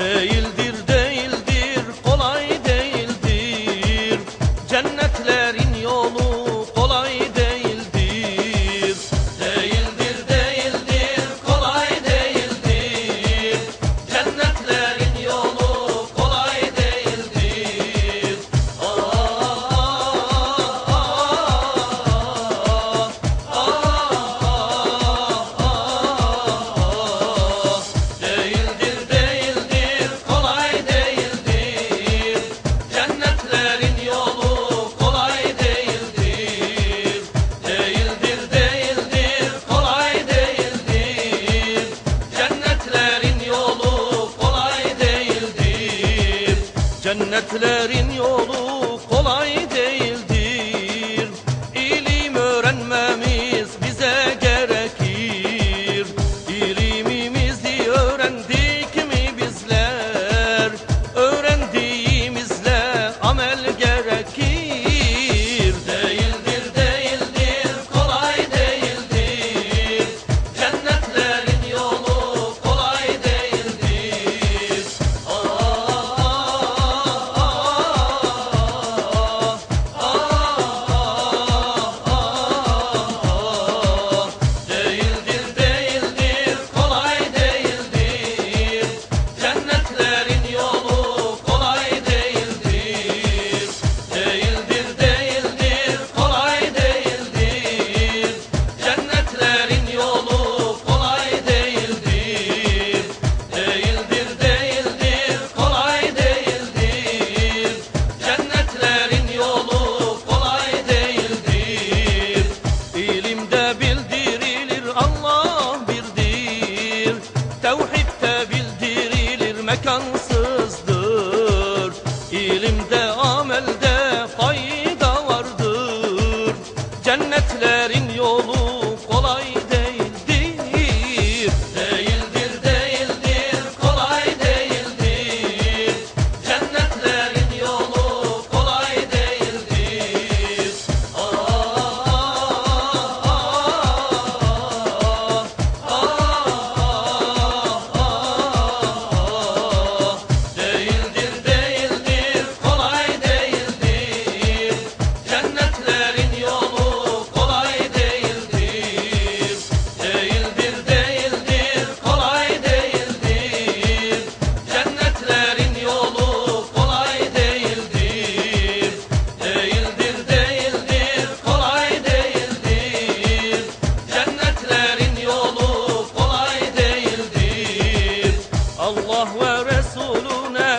هايل الدنيا Cennetlerin yolu mekansızdır. İlimde amelde fayda vardır. Cennetlerin yolu kolay Resulüne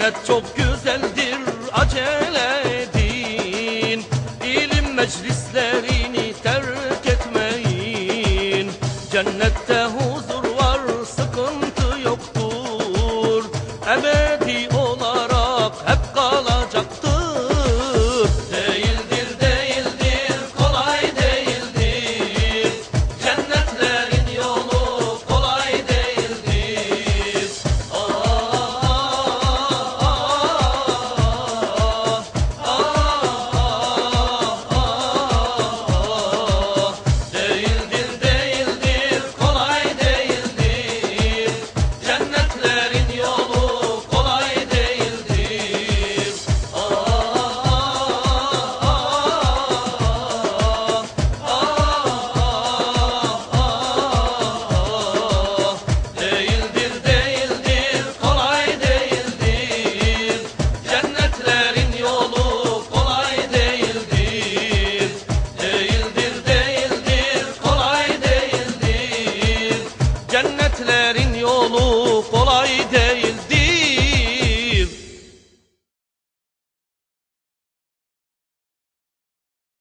Cennet çok güzeldir acele edin. İlim meclislerini terk etmeyin. Cennette